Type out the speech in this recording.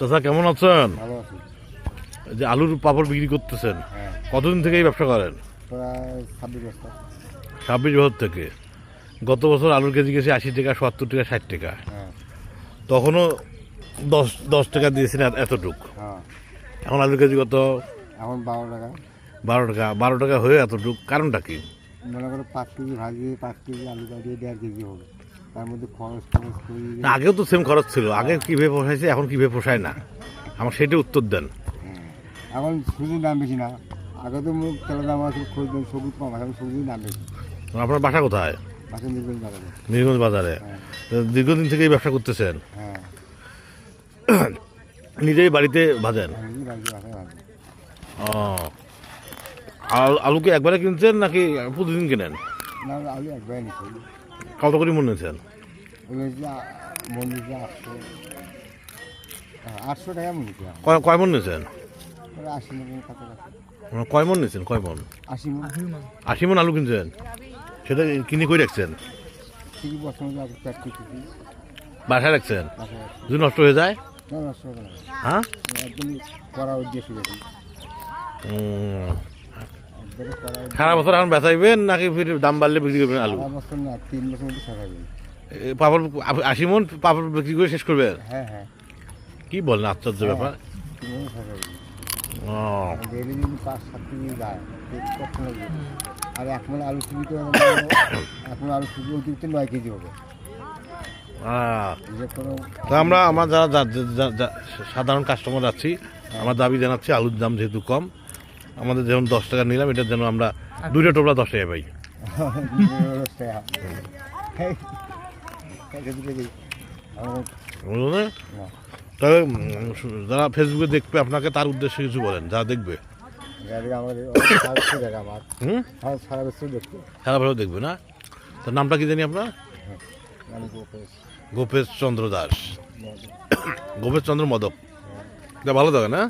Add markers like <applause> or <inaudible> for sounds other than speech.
চাচা কেমন আছেন? যে আলুর পাপড় বিক্রি করতেছেন হ্যাঁ। কতদিন থেকে এই ব্যবসা করেন? প্রায় ছাব্বিশ বছর। থেকে। গত বছর আলুর কেজি গেছে আশি টাকা সত্তর টাকা ষাট টাকা। হ্যাঁ। তখনও দশ দশ টাকা দিয়েছেন এত- এতটুক। হ্যাঁ। এখন আলুর কেজি কত? এখন বারো টাকা। বারো টাকা। বারো টাকা হয়ে এতটুক। কারণটা কি? মনে করো পাঁচ কেজি ভাজি পাঁচ কেজি আলু কাটিয়ে দেড় কেজি হবে তার মধ্যে খরচ খরচ করি। না, আগেও তো সেম খরচ ছিল। আগে কীভাবে পোষাইছে এখন কীভাবে পোষায় না? আমার সেটা উত্তর দেন। হ্যাঁ। এখন সবজির দাম বেশি না। আগে তো তেলের দাম আছে খরিদ সবুজ কম এখন সবজির দাম বেশি। আপনার বাসা কোথায়? নির্গল বাজারে। মিরগঞ্জ বাজারে। হ্যাঁ। দীর্ঘদিন থেকে এই ব্যবসা করতেছেন? হ্যাঁ। <coughs> নিজেই বাড়িতে ভাজেন? ও। আল- আলু কি একবারে কিনছেন নাকি প্রতিদিন কিনেন? না আলু একবারে নিচ্ছি কত করে মনে আটশো হ্যাঁ, টাকা মনে কয় মন নিয়েছেন? মন কয় মন নিয়েছেন? কয় মন? আশি মন। আলু কিনছেন? সেটা কিনে করে রাখছেন? বাসায় রাখছেন? যদি নষ্ট হয়ে যায়? হ্যাঁ? করা উদ্দেশ্য দেখি উম, একবারে করা সারা বছর এখন বেচাইবেন নাকি ফির দাম বাড়লে বিক্রি করবেন আলু? বছর না তিন বছর মধ্যে সারাবেন পাপড় আশি মন পাপড় বিক্রি করে শেষ করবেন হ্যাঁ হ্যাঁ। কি বলেন আশ্চর্য ব্যাপার? তিন বছর সারাবেন ও। ডেলি যদি পাঁচ সাত কেজি যায় তো কত লাগবে আর এক মনে আলু চুরি করে এক মনে আলু চুরি অতিরিক্ত নয় কেজি হবে। তা আমরা আমরা যারা সাধারণ কাস্টমার আছি আমার দাবি জানাচ্ছি আলুর দাম যেহেতু কম আমাদের যেমন দশ টাকা নিলাম এটার জন্য আমরা দুইটা টোপলা দশ টাকা পাই। তবে যারা ফেসবুকে দেখবে, আপনাকে তার উদ্দেশ্যে কিছু বলেন যারা দেখবে। সারা ভালো দেখবে না? তার নামটা কি জানি আপনার? গোপেশ চন্দ্র দাস। <coughs> গোপেশ চন্দ্র মদক। ভালো থাকে না?